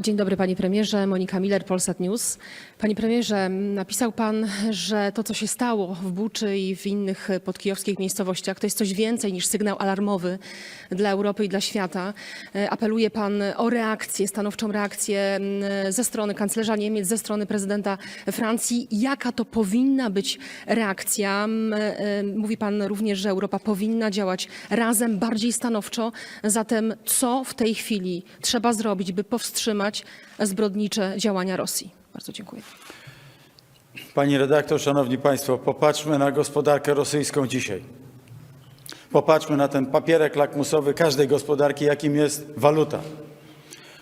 Dzień dobry panie premierze, Monika Miller, Polsat News. Panie premierze, napisał pan, że to co się stało w Buczy i w innych podkijowskich miejscowościach to jest coś więcej niż sygnał alarmowy dla Europy i dla świata. E, Apeluje pan o reakcję, stanowczą reakcję ze strony kanclerza Niemiec, ze strony prezydenta Francji. Jaka to powinna być reakcja? M, e, Mówi pan również, że Europa powinna działać razem, bardziej stanowczo. Zatem co w tej chwili trzeba zrobić, by powstrzymać zbrodnicze działania Rosji? Bardzo dziękuję. Pani redaktor, szanowni państwo, popatrzmy na gospodarkę rosyjską dzisiaj. Popatrzmy na ten papierek lakmusowy każdej gospodarki, jakim jest waluta.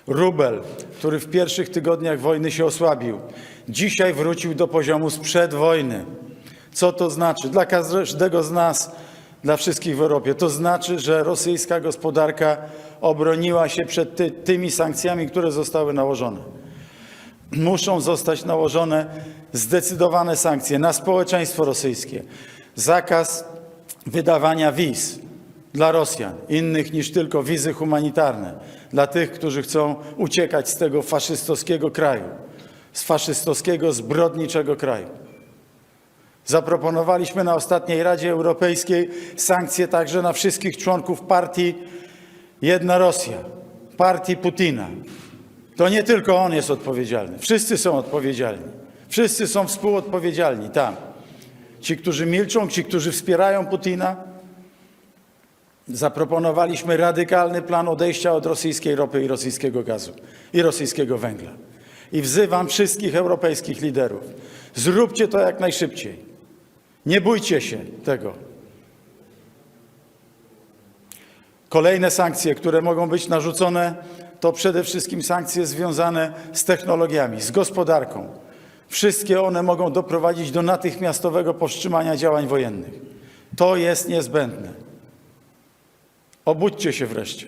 Rubel, który w pierwszych tygodniach wojny się osłabił, dzisiaj wrócił do poziomu sprzed wojny. Co to znaczy? Dla każdego z nas, dla wszystkich w Europie, to znaczy, że rosyjska gospodarka obroniła się przed ty, tymi sankcjami, które zostały nałożone muszą zostać nałożone zdecydowane sankcje na społeczeństwo rosyjskie. Zakaz wydawania wiz dla Rosjan, innych niż tylko wizy humanitarne, dla tych, którzy chcą uciekać z tego faszystowskiego kraju, z faszystowskiego, zbrodniczego kraju. Zaproponowaliśmy na ostatniej Radzie Europejskiej sankcje także na wszystkich członków partii Jedna Rosja, partii Putina. To nie tylko on jest odpowiedzialny. Wszyscy są odpowiedzialni. Wszyscy są współodpowiedzialni tam. Ci, którzy milczą, ci, którzy wspierają Putina. Zaproponowaliśmy radykalny plan odejścia od rosyjskiej ropy i rosyjskiego gazu i rosyjskiego węgla. I wzywam wszystkich europejskich liderów. Zróbcie to jak najszybciej. Nie bójcie się tego. Kolejne sankcje, które mogą być narzucone, to przede wszystkim sankcje związane z technologiami, z gospodarką. Wszystkie one mogą doprowadzić do natychmiastowego powstrzymania działań wojennych. To jest niezbędne. Obudźcie się wreszcie.